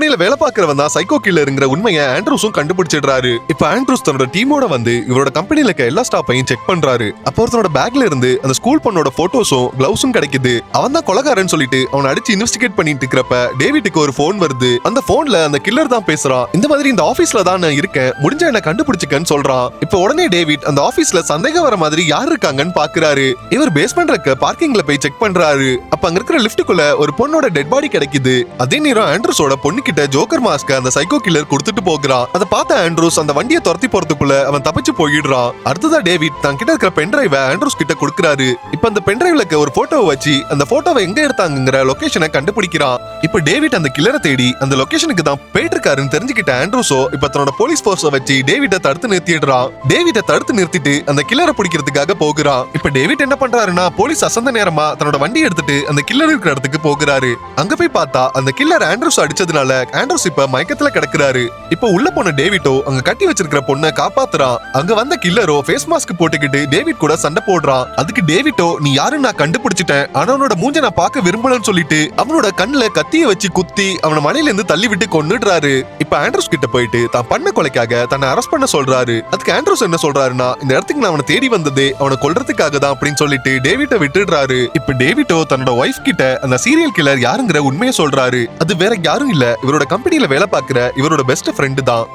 கம்பெனியில வேலை பார்க்கறவன் தான் சைக்கோ கில்லருங்கிற உண்மையை ஆண்ட்ரூஸும் கண்டுபிடிச்சிடுறாரு. இப்ப ஆண்ட்ரூஸ் தன்னோட டீமோட வந்து இவரோட கம்பெனில இருக்க எல்லா ஸ்டாப்பையும் செக் பண்றாரு. அப்போ ஒருத்தனோட பேக்ல இருந்து அந்த ஸ்கூல் பொண்ணோட போட்டோஸும் கிளவுஸும் கிடைக்குது. அவன் தான் கொலகாரன்னு சொல்லிட்டு அவனை அடிச்சு இன்வெஸ்டிகேட் பண்ணிட்டு இருக்கிறப்ப டேவிட்டுக்கு ஒரு போன் வருது. அந்த போன்ல அந்த கில்லர் தான் பேசுறான். இந்த மாதிரி இந்த ஆபீஸ்ல தான் நான் இருக்கேன். முடிஞ்ச என்ன கண்டுபிடிச்சுக்கன்னு சொல்றான். இப்ப உடனே டேவிட் அந்த ஆபீஸ்ல சந்தேகம் வர மாதிரி யார் இருக்காங்கன்னு பாக்குறாரு. இவர் பேஸ்மெண்ட் இருக்க பார்க்கிங்ல போய் செக் பண்றாரு. அப்ப அங்க இருக்கிற லிப்டுக்குள்ள ஒரு பொண்ணோட டெட் பாடி கிடைக்குது. அதே நேரம் ஆண்ட்ரூஸோட பொண்ணுக்கு கிட்ட ஜோக்கர் மாஸ்க அந்த சைக்கோ கில்லர் கொடுத்துட்டு போகிறான். அதை பார்த்த ஆண்ட்ரூஸ் அந்த வண்டியை துரத்தி போறதுக்குள்ள அவன் தப்பிச்சு போயிடுறான். அடுத்ததா டேவிட் தான் கிட்ட இருக்கிற பென்டிரைவ ஆண்ட்ரூஸ் கிட்ட கொடுக்குறாரு. இப்ப அந்த பென்டிரைவ்ல ஒரு போட்டோவை வச்சு அந்த போட்டோவை எங்க எடுத்தாங்கங்கிற லொகேஷனை கண்டுபிடிக்கிறான். இப்ப டேவிட் அந்த கில்லரை தேடி அந்த லொகேஷனுக்கு தான் போயிட்டு இருக்காருன்னு தெரிஞ்சுக்கிட்ட ஆண்ட்ரூஸோ இப்ப தன்னோட போலீஸ் போர்ஸ வச்சு டேவிட்டை தடுத்து நிறுத்திடுறான். டேவிட்டை தடுத்து நிறுத்திட்டு அந்த கில்லரை பிடிக்கிறதுக்காக போகிறான். இப்ப டேவிட் என்ன பண்றாருன்னா போலீஸ் அசந்த நேரமா தன்னோட வண்டி எடுத்துட்டு அந்த கில்லர் இருக்கிற இடத்துக்கு போகிறாரு. அங்க போய் பார்த்தா அந்த கில்லர் ஆண்ட்ரூஸ் அடிச்சதுனால ஆண்ட்ரூஸ் இப்ப மயக்கத்துல கிடக்குறாரு. இப்ப உள்ள போன டேவிட்டோ அங்க கட்டி வச்சிருக்கிற பொண்ணை காப்பாத்துறான். அங்க வந்த கில்லரோ ஃபேஸ் மாஸ்க் போட்டுக்கிட்டு டேவிட் கூட சண்டை போடுறான். அதுக்கு டேவிட்டோ நீ யாருன்னு நான் கண்டுபிடிச்சிட்டேன். ஆனா அவனோட மூஞ்ச நான் பார்க்க விரும்பலன்னு சொல்லிட்டு அவனோட கண்ணுல கத்திய வச்சு குத்தி அவன மலையில இருந்து தள்ளி விட்டு கொண்டுடுறாரு இப்ப ஆண்ட்ரூஸ் கிட்ட போயிட்டு தான் பண்ண கொலைக்காக தன்னை அரெஸ்ட் பண்ண சொல்றாரு. அதுக்கு ஆண்ட்ரூஸ் என்ன சொல்றாருன்னா இந்த இடத்துக்கு நான் அவனை தேடி வந்தது அவனை கொல்றதுக்காக தான் அப்படின்னு சொல்லிட்டு டேவிட்டை விட்டுடுறாரு. இப்ப டேவிட்டோ தன்னோட ஒய்ஃப் கிட்ட அந்த சீரியல் கில்லர் யாருங்கிற உண்மையை சொல்றாரு. அது வேற யாரும் இல்ல. இவரோட கம்பெனியில வேலை பார்க்குற இவரோட பெஸ்ட் ஃப்ரெண்டு தான்